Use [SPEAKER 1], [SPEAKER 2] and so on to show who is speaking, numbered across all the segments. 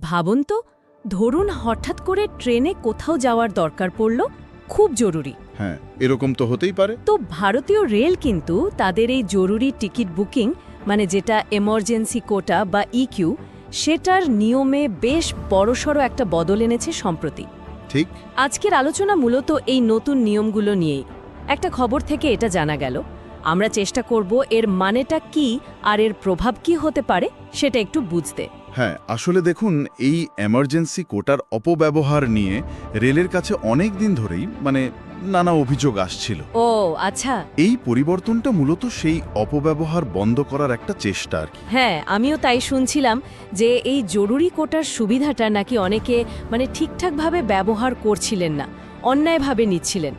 [SPEAKER 1] ভাবুন তো ধরুন হঠাৎ করে ট্রেনে কোথাও যাওয়ার দরকার পড়ল খুব জরুরি।
[SPEAKER 2] হ্যাঁ এরকম তো হতেই পারে।
[SPEAKER 1] তো ভারতীয় রেল কিন্তু তাদের এই জরুরি টিকিট বুকিং মানে যেটা এমার্জেন্সি কোটা বা ইকিউ সেটার নিয়মে বেশ বড়সড় একটা বদল এনেছে সম্প্রতি।
[SPEAKER 2] ঠিক।
[SPEAKER 1] আজকের আলোচনা মূলত এই নতুন নিয়মগুলো নিয়েই। একটা খবর থেকে এটা জানা গেল। আমরা চেষ্টা করব এর মানেটা কি আর এর প্রভাব কি হতে পারে সেটা একটু বুঝতে।
[SPEAKER 2] হ্যাঁ আসলে দেখুন এই এমার্জেন্সি কোটার অপব্যবহার নিয়ে রেলের কাছে অনেক দিন ধরেই মানে নানা অভিযোগ আসছিল।
[SPEAKER 1] ও আচ্ছা।
[SPEAKER 2] এই পরিবর্তনটা মূলত সেই অপব্যবহার বন্ধ করার একটা চেষ্টা আর কি।
[SPEAKER 1] হ্যাঁ আমিও তাই শুনছিলাম যে এই জরুরি কোটার সুবিধাটা নাকি অনেকে মানে ঠিকঠাকভাবে ব্যবহার করছিলেন না অন্যায়ভাবে নিচ্ছিলেন।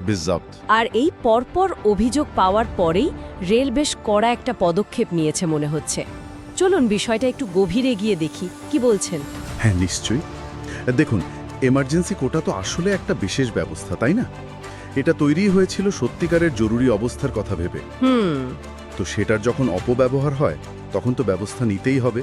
[SPEAKER 1] আর এই পরপর অভিযোগ পাওয়ার পরেই রেল বেশ কড়া একটা পদক্ষেপ নিয়েছে মনে হচ্ছে। চলুন বিষয়টা একটু গভীরে গিয়ে দেখি। কি বলছেন?
[SPEAKER 2] হ্যাঁ নিশ্চয়ই। দেখুন এমার্জেন্সি কোটা তো আসলে একটা বিশেষ ব্যবস্থা তাই না? এটা তৈরি হয়েছিল সত্যিকারের জরুরি অবস্থার কথা ভেবে।
[SPEAKER 1] হুম।
[SPEAKER 2] তো সেটার যখন অপব্যবহার হয় তখন তো ব্যবস্থা নিতেই হবে।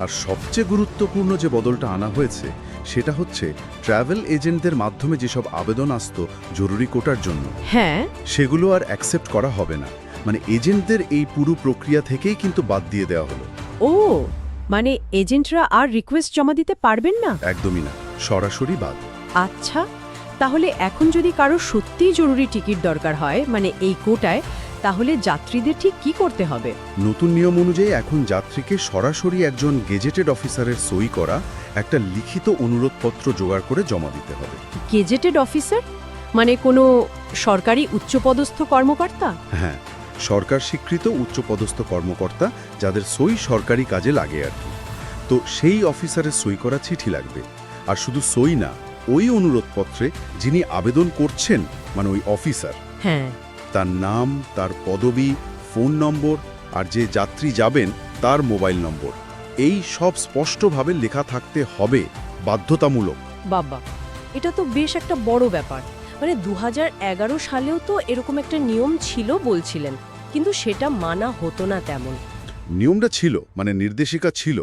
[SPEAKER 2] আর সবচেয়ে গুরুত্বপূর্ণ যে বদলটা আনা হয়েছে সেটা হচ্ছে ট্রাভেল এজেন্টদের মাধ্যমে যেসব আবেদন আসতো জরুরি কোটার জন্য
[SPEAKER 1] হ্যাঁ।
[SPEAKER 2] সেগুলো আর অ্যাকসেপ্ট করা হবে না। মানে এজেন্টদের এই পুরো প্রক্রিয়া থেকেই কিন্তু বাদ দিয়ে দেওয়া হলো।
[SPEAKER 1] ও মানে এজেন্টরা আর রিকোয়েস্ট জমা দিতে পারবেন না?
[SPEAKER 2] একদমই না সরাসরি বাদ।
[SPEAKER 1] আচ্ছা তাহলে এখন যদি কারও সত্যিই জরুরি টিকিট দরকার হয় মানে এই কোটায় তাহলে যাত্রীদের ঠিক কি করতে হবে?
[SPEAKER 2] নতুন নিয়ম অনুযায়ী এখন যাত্রীকে সরাসরি একজন গেজেটেড অফিসারের সই করা একটা লিখিত অনুরোধপত্র জোগাড় করে জমা দিতে হবে।
[SPEAKER 1] Gazetted officer? মানে কোনো সরকারি উচ্চপদস্থ কর্মকর্তা?
[SPEAKER 2] হ্যাঁ সরকার স্বীকৃত উচ্চপদস্থ কর্মকর্তা যাদের সই সরকারি কাজে লাগে আর কি। তো সেই অফিসারের সই করা চিঠি লাগবে। আর শুধু সই না ওই অনুরোধপত্রে যিনি আবেদন করছেন মানে ওই অফিসার
[SPEAKER 1] হ্যাঁ।
[SPEAKER 2] তার নাম তার পদবি ফোন নম্বর আর যে যাত্রী যাবেন তার মোবাইল নম্বর। এই সব স্পষ্টভাবে লেখা থাকতে হবে বাধ্যতামূলক।
[SPEAKER 1] বাবা এটা তো বেশ একটা বড় ব্যাপার। মানে দু হাজার এগারো সালেও তো এরকম একটা নিয়ম ছিল বলছিলেন। কিন্তু সেটা মানা হতো না তেমন।
[SPEAKER 2] নিয়মটা ছিল মানে নির্দেশিকা ছিল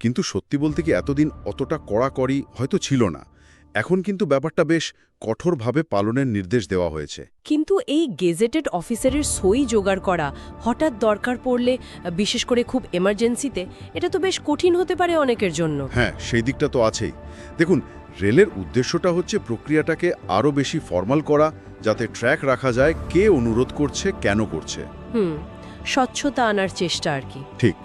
[SPEAKER 2] কিন্তু সত্যি বলতে কি এতদিন অতটা কড়াকড়ি হয়তো ছিল না। এখন কিন্তু ব্যাপারটা বেশ কঠোরভাবে পালনের নির্দেশ দেওয়া হয়েছে।
[SPEAKER 1] কিন্তু এই গেজেটেড অফিসারের সই জোগাড় করা হঠাৎ দরকার পড়লে বিশেষ করে খুব এমার্জেন্সিতে এটা তো বেশ কঠিন হতে পারে অনেকের জন্য।
[SPEAKER 2] হ্যাঁ সেই দিকটা তো আছেই। দেখুন রেলের উদ্দেশ্যটা হচ্ছে প্রক্রিয়াটাকে আরও বেশি ফর্মাল করা যাতে ট্র্যাক রাখা যায় কে অনুরোধ করছে কেন করছে।
[SPEAKER 1] হুম স্বচ্ছতা আনার চেষ্টা আর কি।
[SPEAKER 2] ঠিক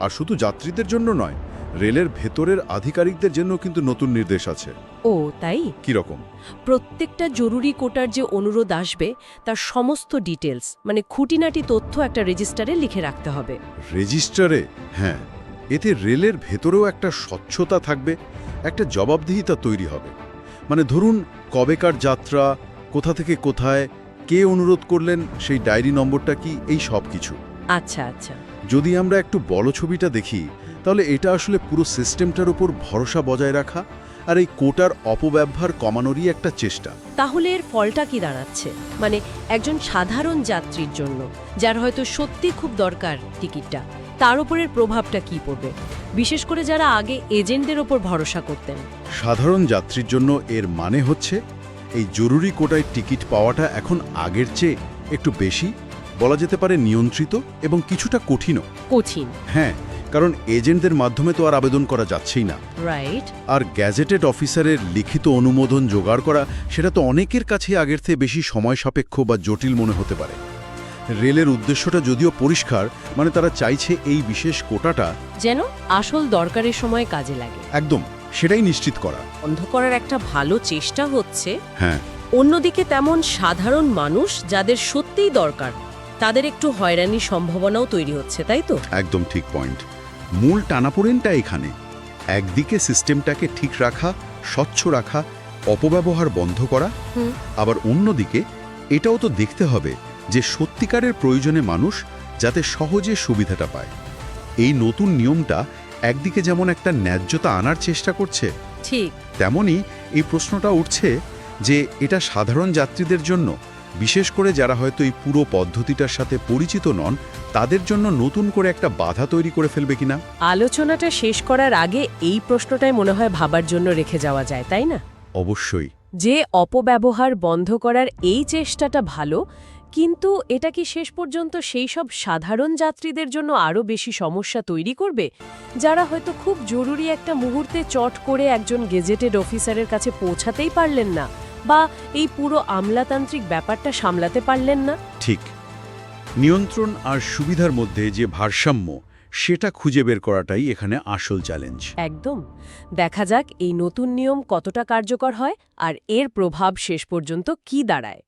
[SPEAKER 2] আর শুধু যাত্রীদের জন্য নয় রেলের ভেতরের আধিকারিকদের জন্য কিন্তু নতুন নির্দেশ আছে।
[SPEAKER 1] ও তাই?
[SPEAKER 2] কীরকম
[SPEAKER 1] প্রত্যেকটা জরুরি কোটার যে অনুরোধ আসবে তার সমস্ত ডিটেলস মানে খুঁটিনাটি তথ্য একটা রেজিস্টারে লিখে রাখতে হবে।
[SPEAKER 2] রেজিস্টারে হ্যাঁ এতে রেলের ভেতরেও একটা স্বচ্ছতা থাকবে একটা জবাবদিহিতা তৈরি হবে। মানে ধরুন কবেকার যাত্রা কোথা থেকে কোথায় কে অনুরোধ করলেন সেই ডায়েরি নম্বরটা কি এই সব কিছু।
[SPEAKER 1] আচ্ছা আচ্ছা।
[SPEAKER 2] যদি আমরা একটু বড় ছবিটা দেখি তাহলে এটা আসলে পুরো সিস্টেমটার উপর ভরসা বজায় রাখা আর এই কোটার অপব্যবহার কমানোরই একটা চেষ্টা।
[SPEAKER 1] তাহলে এর ফলটা কি দাঁড়াচ্ছে? মানে একজন সাধারণ যাত্রীর জন্য যার হয়তো সত্যি খুব দরকার টিকিটটা তার উপরের প্রভাবটা কি পড়বে? বিশেষ করে যারা আগে এজেন্টদের ওপর ভরসা করতেন।
[SPEAKER 2] সাধারণ যাত্রীর জন্য এর মানে হচ্ছে এই জরুরি কোটায় টিকিট পাওয়াটা এখন আগের চেয়ে একটু বেশি বলা যেতে পারে নিয়ন্ত্রিত এবং কিছুটা কঠিনও।
[SPEAKER 1] কঠিন।
[SPEAKER 2] হ্যাঁ কারণ এজেন্টদের মাধ্যমে তো আর আবেদন করা যাচ্ছেই না।
[SPEAKER 1] রাইট
[SPEAKER 2] আর গ্যাজেটেড অফিসারের লিখিত অনুমোদন জোগাড় করা সেটা তো অনেকের কাছে আগের থেকে বেশি সময় সাপেক্ষ বা জটিল মনে হতে পারে। রেলের উদ্দেশ্যটা যদিও পরিষ্কার মানে তারা চাইছে এই বিশেষ কোটাটা
[SPEAKER 1] যেন আসল দরকারের সময় কাজে লাগে।
[SPEAKER 2] একদম। সেটাই নিশ্চিত করা।
[SPEAKER 1] বন্ধ করার একটা ভালো চেষ্টা হচ্ছে।
[SPEAKER 2] হ্যাঁ।
[SPEAKER 1] অন্যদিকে তেমন সাধারণ মানুষ যাদের সত্যিই দরকার তাদের একটু হয়রানির সম্ভাবনাও তৈরি হচ্ছে তাই তো?
[SPEAKER 2] একদম ঠিক পয়েন্ট। মূল টানাপোড়েনটা এখানে। একদিকে সিস্টেমটাকে ঠিক রাখা স্বচ্ছ রাখা অপব্যবহার বন্ধ করা। আবার অন্যদিকে এটাও তো দেখতে হবে যে সত্যিকারের প্রয়োজনে মানুষ যাতে সহজে সুবিধাটা পায়। এই নতুন নিয়মটা একদিকে যেমন একটা ন্যায্যতা আনার চেষ্টা করছে
[SPEAKER 1] ঠিক।
[SPEAKER 2] তেমনি এই প্রশ্নটা উঠছে যে এটা সাধারণ যাত্রীদের জন্য বিশেষ করে যারা হয়তো এই পুরো পদ্ধতিটার সাথে পরিচিত নন তাদের জন্য নতুন করে একটা বাধা তৈরি করে ফেলবে কিনা?
[SPEAKER 1] আলোচনাটা শেষ করার আগে এই প্রশ্নটাই মনে হয় ভাবার জন্য রেখে যাওয়া যায় তাই না?
[SPEAKER 2] অবশ্যই।
[SPEAKER 1] যে অপব্যবহার বন্ধ করার এই চেষ্টাটা ভালো কিন্তু এটা কি শেষ পর্যন্ত সেই সব সাধারণ যাত্রীদের জন্য আরও বেশি সমস্যা তৈরি করবে? যারা হয়তো খুব জরুরি একটা মুহূর্তে চট করে একজন গেজেটেড অফিসারের কাছে পৌঁছাতেই পারলেন না বা এই পুরো আমলাতান্ত্রিক ব্যাপারটা সামলাতে পারলেন না।
[SPEAKER 2] ঠিক। নিয়ন্ত্রণ আর সুবিধার মধ্যে যে ভারসাম্য সেটা খুঁজে বের করাটাই এখানে আসল চ্যালেঞ্জ।
[SPEAKER 1] একদম। দেখা যাক এই নতুন নিয়ম কতটা কার্যকর হয় আর এর প্রভাব শেষ পর্যন্ত কি দাঁড়ায়।